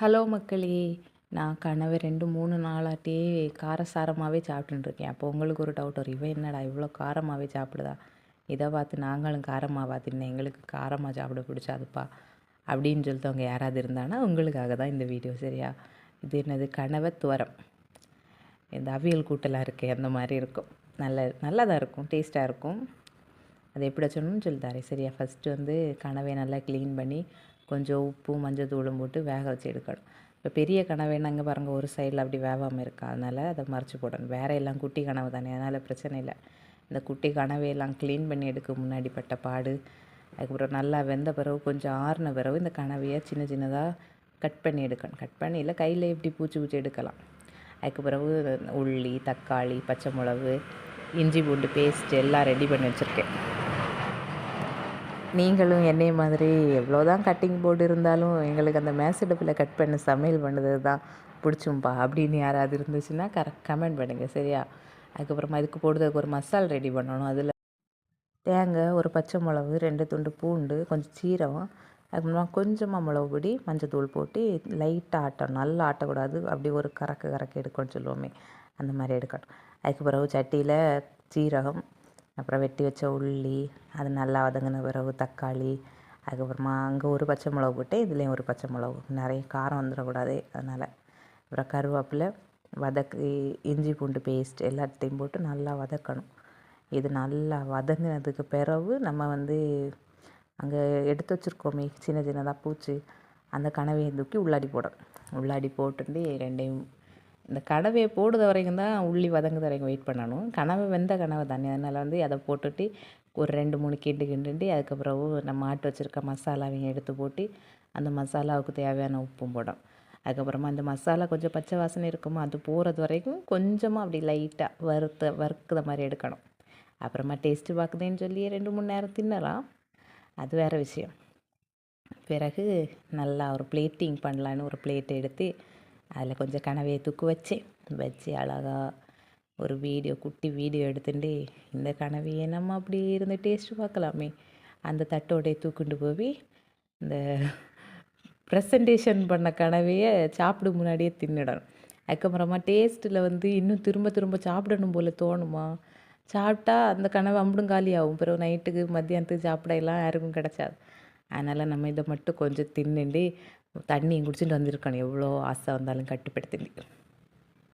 Hello மக்களே நான் கனவு ரெண்டு மூணு நாளாட்டியே காரசாரமாகவே சாப்பிட்டுருக்கேன் அப்போ உங்களுக்கு ஒரு டவுட் வரும். இவன் என்னடா இவ்வளோ காரமாகவே சாப்பிடுதா? இதை பார்த்து நாங்களும் காரமாக தின்னேன். எங்களுக்கு காரமாக சாப்பிட பிடிச்சாதுப்பா அப்படின்னு சொல்லித்தவங்க யாராவது இருந்தானா உங்களுக்காக தான் இந்த வீடியோ சரியா? இது என்னது? கனவை துவரம். இந்த அவியல் கூட்டெல்லாம் இருக்குது அந்த மாதிரி இருக்கும். நல்ல நல்லா தான் இருக்கும். டேஸ்ட்டாக இருக்கும். அது எப்படி வச்சணும்னு சொல்லி தரேன் சரியா? ஃபஸ்ட்டு வந்து கனவை நல்லா க்ளீன் பண்ணி கொஞ்சம் உப்பு மஞ்சள் தூளும் போட்டு வேக வச்சு எடுக்கணும். இப்போ பெரிய கனவைன்னு அங்கே பாருங்கள் ஒரு சைடில் அப்படி வேகாமல் இருக்கா? அதனால் அதை மறைச்சி போடணும். வேற எல்லாம் குட்டி கனவு தானே அதனால் பிரச்சனை இல்லை. இந்த குட்டி கனவையெல்லாம் க்ளீன் பண்ணி எடுக்க முன்னாடி பட்ட பாடு அதுக்கப்புறம் நல்லா வெந்த பிறகு கொஞ்சம் ஆறின பிறகு இந்த கனவையை சின்ன சின்னதாக கட் பண்ணி எடுக்கணும். கட் பண்ணி இல்லை கையில் எப்படி பூச்சி பூச்சி எடுக்கலாம். அதுக்கு பிறகு உள்ளி தக்காளி பச்சை மிளகு இஞ்சி பூண்டு பேஸ்ட் எல்லாம் ரெடி பண்ணி வச்சுருக்கேன். நீங்களும் என்னை மாதிரி எவ்வளோ தான் கட்டிங் போர்டு இருந்தாலும் எங்களுக்கு அந்த மேசடுப்பில் கட் பண்ண சமையல் பண்ணது தான் பிடிச்சும்பா அப்படின்னு யாராவது இருந்துச்சுன்னா கரெக்ட் கமெண்ட் பண்ணுங்கள் சரியா? அதுக்கப்புறமா இதுக்கு போடுறதுக்கு ஒரு மசால் ரெடி பண்ணணும் அதில் தேங்காய் ஒரு பச்சை மிளகு ரெண்டு துண்டு பூண்டு கொஞ்சம் சீரகம் அதுக்கப்புறமா கொஞ்சமாக மிளகு பொடி மஞ்சள் தூள் போட்டு லைட்டாக ஆட்டணும் நல்லா ஆட்டக்கூடாது அப்படி ஒரு கறக்க கறக்க எடுக்கணும்னு சொல்லுவோமே அந்த மாதிரி எடுக்கணும். அதுக்கு பிறகு சட்டியில் சீரகம் அப்புறம் வெட்டி வச்ச உள்ளி அது நல்லா வதங்கின பிறகு தக்காளி அதுக்கப்புறமா அங்கே ஒரு பச்சை மிளகு போட்டு இதுலேயும் ஒரு பச்சை மிளகு. நிறைய காரம் வந்துடக்கூடாது அதனால். அப்புறம் கருவேப்பிலை வதக்கி இஞ்சி பூண்டு பேஸ்ட் எல்லாத்தையும் போட்டு நல்லா வதக்கணும். இது நல்லா வதங்கினதுக்கு பிறகு நம்ம வந்து அங்கே எடுத்து வச்சுருக்கோமே சின்ன சின்னதாக பூச்சி அந்த கனவையை தூக்கி உள்ளாடி போடணும். உள்ளாடி போட்டுட்டு ரெண்டையும் இந்த கனவையை போடுற வரைக்கும் தான் உள்ளி வதங்குத வரைக்கும் வெயிட் பண்ணணும். கனவை வெந்த கனவை தானே. அதனால் வந்து அதை போட்டுட்டு ஒரு ரெண்டு மூணு கிண்டு கிண்டுட்டு அதுக்கப்புறம் நம்ம ஆட்டு வச்சுருக்க மசாலாவையும் எடுத்து போட்டு அந்த மசாலாவுக்கு தேவையான உப்பும் போடும் அதுக்கப்புறமா அந்த மசாலா கொஞ்சம் பச்சை வாசனை இருக்குமோ அது போகிறது வரைக்கும் கொஞ்சமாக அப்படி லைட்டாக வறுத்த வறுக்கிற மாதிரி எடுக்கணும். அப்புறமா டேஸ்ட்டு பார்க்குதுன்னு சொல்லி ரெண்டு மூணு நேரம் தின்னலாம். அது வேறு விஷயம். பிறகு நல்லா ஒரு பிளேட்டிங் பண்ணலான்னு ஒரு பிளேட் எடுத்து அதில் கொஞ்சம் கனவையை தூக்கு வச்சேன் வச்சு அழகாக ஒரு வீடியோ குட்டி வீடியோ எடுத்துட்டு இந்த கனவையை நம்ம அப்படி இருந்து டேஸ்ட்டு பார்க்கலாமே. அந்த தட்டோடைய தூக்குண்டு போய் இந்த ப்ரெசன்டேஷன் பண்ண கனவையை சாப்பிட முன்னாடியே தின்னுடணும். அதுக்கப்புறமா டேஸ்ட்டில் வந்து இன்னும் திரும்ப திரும்ப சாப்பிடணும் போல் தோணுமா? சாப்பிட்டா அந்த கனவு அம்படும் காலி ஆகும் பிறகு நைட்டுக்கு மத்தியானத்துக்கு சாப்பிட எல்லாம் யாருக்கும் கிடச்சாது. அதனால் நம்ம இதை மட்டும் கொஞ்சம் தின்னுண்டு தண்ணியும் குடிச்சிட்டு வந்திருக்கணும். எவ்வளோ ஆசை வந்தாலும் கட்டுப்படுத்தி